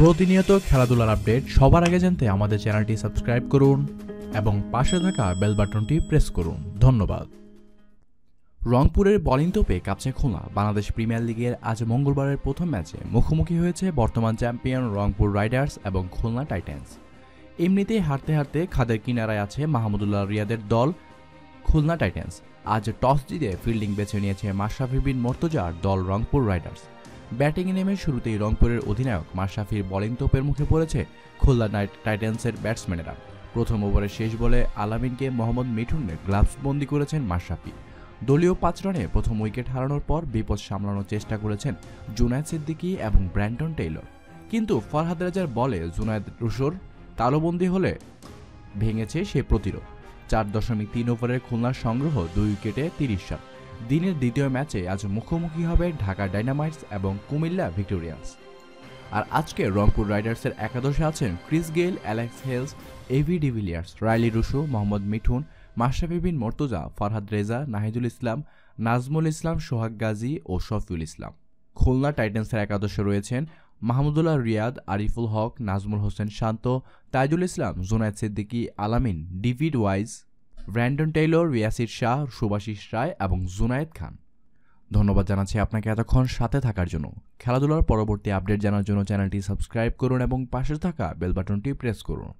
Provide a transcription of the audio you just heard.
প্রতিনিয়ত খেলাধুলার আপডেট সবার আগে জানতে আমাদের চ্যানেলটি সাবস্ক্রাইব করুন এবং পাশে থাকা বেল বাটনটি প্রেস করুন। ধন্যবাদ। রংপুরের বলিং তোপে কাঁপছে খোলা বাংলাদেশ প্রিমিয়ার লিগের আজ মঙ্গলবারের প্রথম ম্যাচে মুখোমুখি হয়েছে বর্তমান চ্যাম্পিয়ন রংপুর রাইডার্স এবং খুলনা টাইটান্স। এমনিতেই হারতে হারতে খাদের কিনারায় আছে মাহমুদুল্লাহ রিয়াদের দল খুলনা টাইটান্স। আজ টস জিতে ফিল্ডিং বেছে নিয়েছে মাশরাফি বিন মর্তজার দল রংপুর রাইডার্স। ব্যাটিংয়ে নেমে শুরুতেই রংপুরের অধিনায়ক মাশরাফির বোলিং তোপের মুখে পড়েছে খুলনা নাইট টাইটান্সের ব্যাটসম্যানেরা। প্রথম ওভারের শেষ বলে আলামিনকে মোহাম্মদ মিঠুনের গ্লাভস বন্দি করেছেন মাশরাফি। দলীয় পাঁচ রানে প্রথম উইকেট হারানোর পর বিপদ সামলানোর চেষ্টা করেছেন জুনায়দ সিদ্দিকী এবং ব্র্যান্ডন টেইলর। কিন্তু ফরহাদ রাজার বলে জুনায়দ রুশোর তালবন্দি হলে ভেঙেছে সে প্রতিরোধ। চার দশমিক তিন ওভারের খুলনার সংগ্রহ দুই উইকেটে তিরিশ রান। দিনের দ্বিতীয় ম্যাচে আজ মুখোমুখি হবে ঢাকা ডাইনামাইটস এবং কুমিল্লা ভিক্টোরিয়ান্স। আর আজকে রংপুর রাইডার্সের একাদশে আছেন Chris Gayle, Alex Hales, AB de Villiers, Rilee Rossouw, Mohammad Mithun, Mashrafe Bin Mortaza, Farhad Reza, Nahidul Islam, Nazmul Islam, Sohag Gazi ও শফিউল ইসলাম। খুলনা টাইটান্সের একাদশে রয়েছেন মাহমুদুল্লাহ রিয়াদ, আরিফুল হক, নাজমুল হোসেন শান্ত, Taijul Islam, Junaid Siddiqui, Alamin, David Wiese Brendon Taylor রিয়াসির Shah, Subhasish Roy এবং জুনায়েদ খান। ধন্যবাদ জানাচ্ছি আপনাকে এতক্ষণ সাথে থাকার জন্য। খেলাধুলার পরবর্তী আপডেট জানার জন্য চ্যানেলটি সাবস্ক্রাইব করুন এবং পাশে থাকা বেল বাটনটি প্রেস করুন।